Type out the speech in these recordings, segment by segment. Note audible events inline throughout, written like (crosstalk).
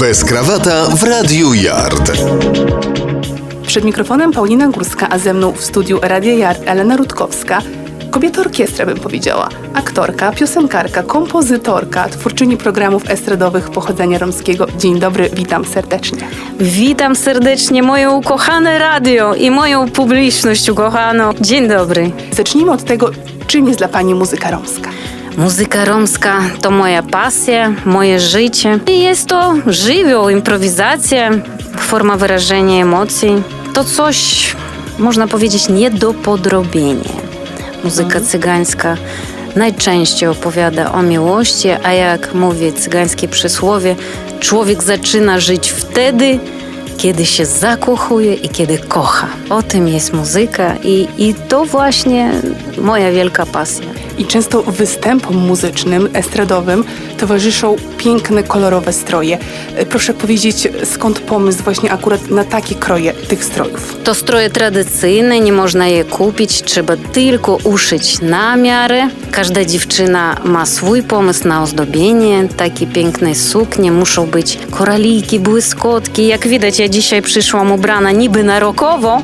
Bez krawata w Radiu Yard. Przed mikrofonem Paulina Górska, a ze mną w studiu Radia Yard Elena Rutkowska. Kobieta orkiestra bym powiedziała. Aktorka, piosenkarka, kompozytorka, twórczyni programów estradowych pochodzenia romskiego. Dzień dobry, witam serdecznie. Witam serdecznie moje ukochane radio i moją publiczność ukochaną. Dzień dobry. Zacznijmy od tego, czym jest dla Pani muzyka romska. Muzyka romska to moja pasja, moje życie. I jest to żywioł, improwizacja, forma wyrażenia emocji. To coś, można powiedzieć, nie do podrobienia. Muzyka cygańska najczęściej opowiada o miłości, a jak mówi cygańskie przysłowie, człowiek zaczyna żyć wtedy, kiedy się zakochuje i kiedy kocha. O tym jest muzyka i, i to właśnie moja wielka pasja. I często występom muzycznym, estradowym towarzyszą piękne, kolorowe stroje. E, Proszę powiedzieć, skąd pomysł właśnie akurat na takie kroje tych strojów? To stroje tradycyjne, nie można je kupić, trzeba tylko uszyć na miarę. Każda dziewczyna ma swój pomysł na ozdobienie. Takie piękne suknie muszą być koraliki, błyskotki. Jak widać, ja dzisiaj przyszłam ubrana niby na rokowo,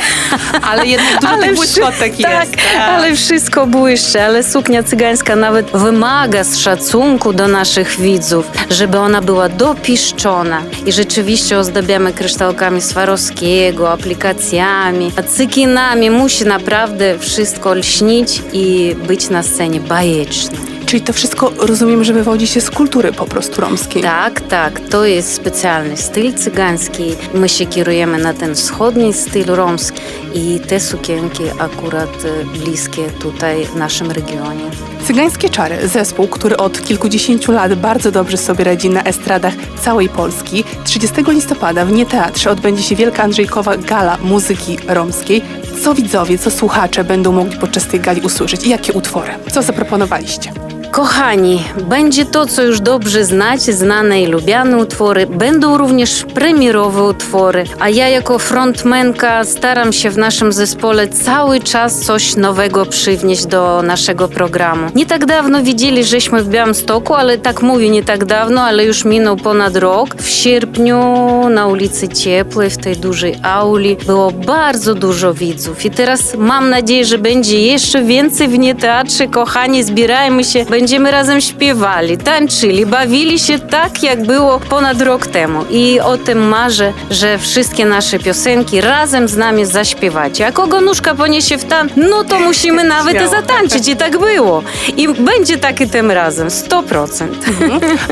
(laughs) Ale jednak dużo tych błyskotek tak, jest. ale wszystko błyszczy, ale suknia cygańska nawet wymaga z szacunku do naszych widzów, żeby ona była dopiszczona. I rzeczywiście ozdabiamy kryształkami Swarowskiego, aplikacjami, cykinami. Musi naprawdę wszystko lśnić i być na scenie bajeczne. Czyli to wszystko rozumiem, że wywodzi się z kultury po prostu romskiej. Tak, tak, to jest specjalny styl cygański. My się kierujemy na ten wschodni styl romski i te sukienki akurat e, bliskie tutaj w naszym regionie. Cygańskie Czary, zespół, który od kilkudziesięciu lat bardzo dobrze sobie radzi na estradach całej Polski. 30 listopada w Nieteatrze odbędzie się Wielka Andrzejkowa Gala Muzyki Romskiej. Co widzowie, co słuchacze będą mogli podczas tej gali usłyszeć i jakie utwory? Co zaproponowaliście? Kochani, będzie to, co już dobrze znacie, znane i lubiane utwory. Będą również premierowe utwory, a ja jako frontmenka staram się w naszym zespole cały czas coś nowego przywnieść do naszego programu. Nie tak dawno widzieli, żeśmy w Białymstoku, ale tak mówię nie tak dawno, ale już minął ponad rok. W sierpniu na ulicy Ciepłej, w tej dużej auli, było bardzo dużo widzów. I teraz mam nadzieję, że będzie jeszcze więcej w nieteatrze. Kochani, zbierajmy się, będziemy razem śpiewali, tańczyli, bawili się tak, jak było ponad rok temu. I o tym marzę, że wszystkie nasze piosenki razem z nami zaśpiewacie. A kogo nóżka poniesie w tan, no to musimy (laughs) nawet Śmiało. zatańczyć. I tak było. I będzie tak i tym razem, 100%.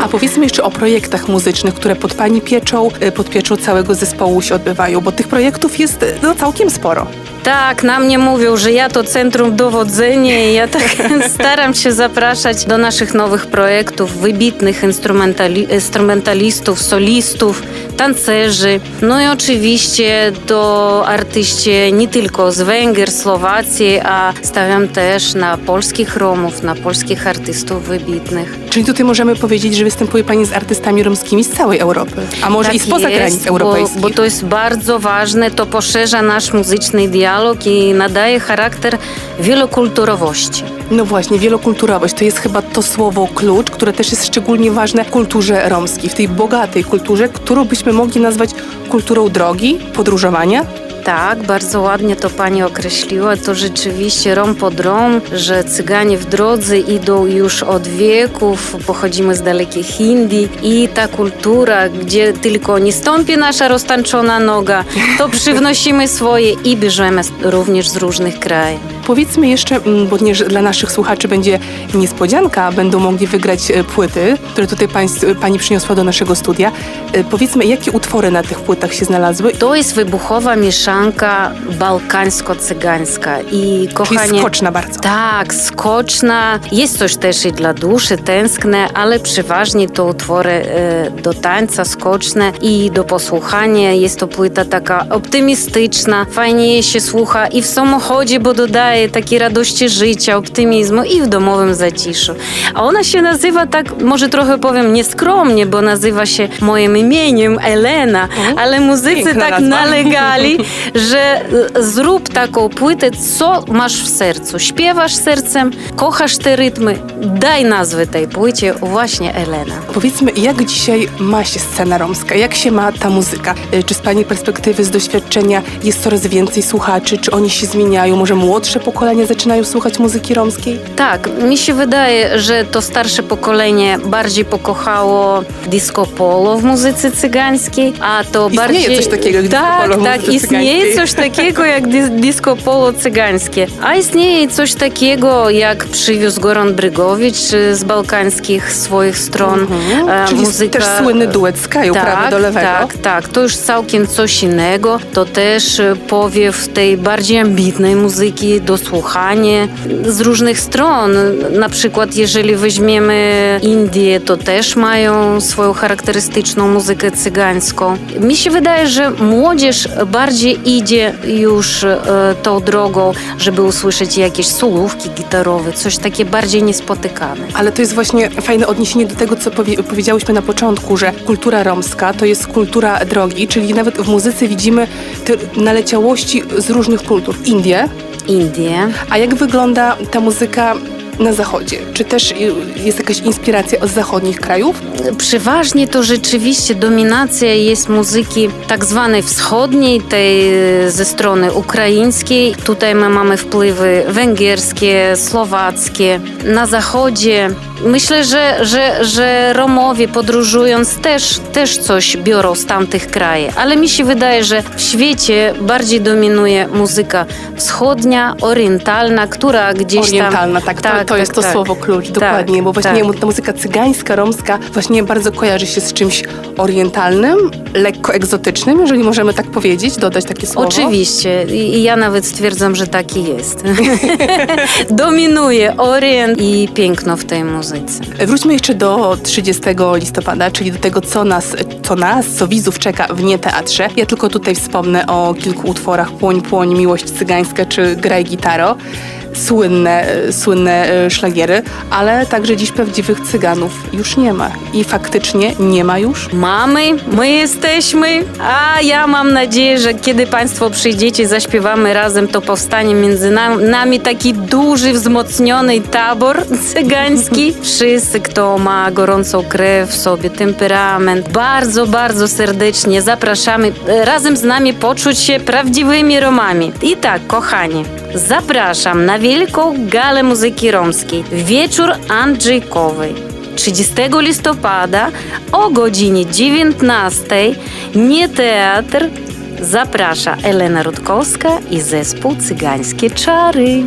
A powiedzmy jeszcze o projektach muzycznych, które pod Pani pieczą, y, pod pieczą całego zespołu się odbywają, bo tych projektów jest y, no, całkiem sporo. Tak, na mnie mówią, że ja to centrum dowodzenia i ja tak (laughs) staram się zapraszać do naszych nowych projektów wybitnych instrumentali- instrumentalistów, solistów, tancerzy. No i oczywiście to artyści nie tylko z Węgier, Słowacji, a stawiam też na polskich Romów, na polskich artystów wybitnych. Czyli tutaj możemy powiedzieć, że występuje Pani z artystami romskimi z całej Europy, a może i Tak spoza jest, granic bo, europejskich. bo to jest bardzo ważne, to poszerza nasz muzyczny dialog i nadaje charakter wielokulturowości. No właśnie, wielokulturowość to jest chyba to słowo klucz, które też jest szczególnie ważne w kulturze romskiej, w tej bogatej kulturze, którą byśmy mogli nazwać kulturą drogi, podróżowania. Tak, bardzo ładnie to pani określiła. To rzeczywiście rom pod rom, że cyganie w drodze idą już od wieków, pochodzimy z dalekich Indii i ta kultura, gdzie tylko nie stąpi nasza roztańczona noga, to (laughs) przywnosimy swoje i bierzemy również z różnych krajów. Powiedzmy jeszcze, mm, bo również dla naszych słuchaczy będzie niespodzianka, będą mogli wygrać e, płyty, które tutaj państw, Pani przyniosła do naszego studia. E, Powiedzmy, jakie utwory na tych płytach się znalazły? To jest wybuchowa mieszanka bałkańsko-cygańska i Czyli kochanie... skoczna bardzo. Tak, skoczna. Jest coś też i dla duszy, tęskne, ale przeważnie to utwory e, do tańca, skoczne i do posłuchania. Jest to płyta taka optymistyczna, fajnie się słucha i w samochodzie, bo dodaje daje takiej radości życia, optymizmu i w domowym zaciszu. A ona się nazywa tak, może trochę powiem nieskromnie, bo nazywa się moim imieniem Elena, ale muzycy piękna tak nazwa. nalegali, (laughs) że y, zrób taką płytę, co masz w sercu. Śpiewasz sercem, kochasz te rytmy, daj nazwę tej płycie właśnie Elena. Powiedzmy, jak dzisiaj ma się scena romska? Jak się ma ta muzyka? Y, Czy z Pani perspektywy, z doświadczenia jest coraz więcej słuchaczy? Czy oni się zmieniają? Może młodsze pokolenia zaczynają słuchać muzyki romskiej? Tak, mi się wydaje, że to starsze pokolenie bardziej pokochało disco polo w muzyce cygańskiej, a to Istnieje bardziej... coś takiego jak disco tak, polo w Tak, muzyce istnieje coś takiego jak dis- disco polo cygańskie. A istnieje coś takiego, jak przywiózł Goran Brygowicz y, z bałkańskich swoich stron. e, Mhm. Czyli muzyka... też słynny duet z Kaju, prawo do lewego. Tak, tak. To już całkiem coś innego. To też e, powiew tej bardziej ambitnej muzyki do słuchania z różnych stron. Na przykład jeżeli weźmiemy Indię, to też mają swoją charakterystyczną muzykę cygańską. Mi się wydaje, że młodzież bardziej idzie już e, tą drogą, żeby usłyszeć jakieś solówki gitarowe, coś takie bardziej niespotykane. Ale to jest właśnie fajne odniesienie do tego, co powie, powiedziałyśmy na początku, że kultura romska to jest kultura drogi, czyli nawet w muzyce widzimy te naleciałości z różnych kultur. Indie, Indie. A jak wygląda ta muzyka na zachodzie? Czy też jest jakaś inspiracja z zachodnich krajów? Przeważnie to rzeczywiście dominacja jest muzyki tak zwanej wschodniej, tej e, ze strony ukraińskiej. Tutaj my mamy wpływy węgierskie, słowackie. Na zachodzie myślę, że, że, że Romowie podróżując też, też coś biorą z tamtych krajów. Ale mi się wydaje, że w świecie bardziej dominuje muzyka wschodnia, orientalna, która gdzieś Orientalna, tak, tam... to, to jest to tak. słowo klucz, Tak, dokładnie, bo właśnie tak. ta muzyka cygańska, romska właśnie bardzo kojarzy się z czymś orientalnym, lekko egzotycznym, jeżeli możemy tak powiedzieć, dodać takie słowo. Oczywiście. I i ja nawet stwierdzam, że taki jest. (laughs) Dominuje Orient i piękno w tej muzyce. Wróćmy jeszcze do 30 listopada, czyli do tego, co nas, co nas, co widzów czeka w nieteatrze. Ja tylko tutaj wspomnę o kilku utworach Płoń, Płoń, Miłość Cygańska czy Graj Gitaro. Słynne, słynne e, szlagiery, ale także dziś prawdziwych cyganów już nie ma. I faktycznie nie ma już. Mamy, my jesteśmy, a ja mam nadzieję, że kiedy Państwo przyjdziecie, zaśpiewamy razem, to powstanie między nam, nami taki duży, wzmocniony tabor cygański. (laughs) Wszyscy, kto ma gorącą krew w sobie, temperament, bardzo, bardzo serdecznie zapraszamy e, razem z nami poczuć się prawdziwymi Romami. I tak, kochani, zapraszam na wielką galę muzyki romskiej. Wieczór Andrzejkowej. 30 listopada o godzinie 19 nie teatr zaprasza Elena Rutkowska i zespół Cygańskie Czary.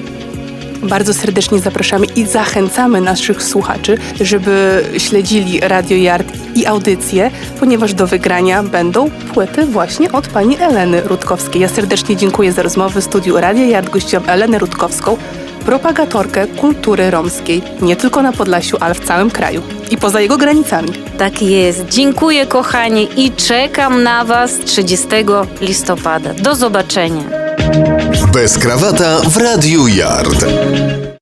Bardzo serdecznie zapraszamy i zachęcamy naszych słuchaczy, żeby śledzili Radio Yard i audycje, ponieważ do wygrania będą płyty właśnie od pani Eleny Rutkowskiej. Ja serdecznie dziękuję za rozmowę w studiu Radio Yard. Gościłam Elenę Rutkowską, propagatorkę kultury romskiej, nie tylko na Podlasiu, ale w całym kraju i poza jego granicami. Tak jest. Dziękuję kochani i czekam na Was 30 listopada. Do zobaczenia. Bez krawata w Radiu Yard.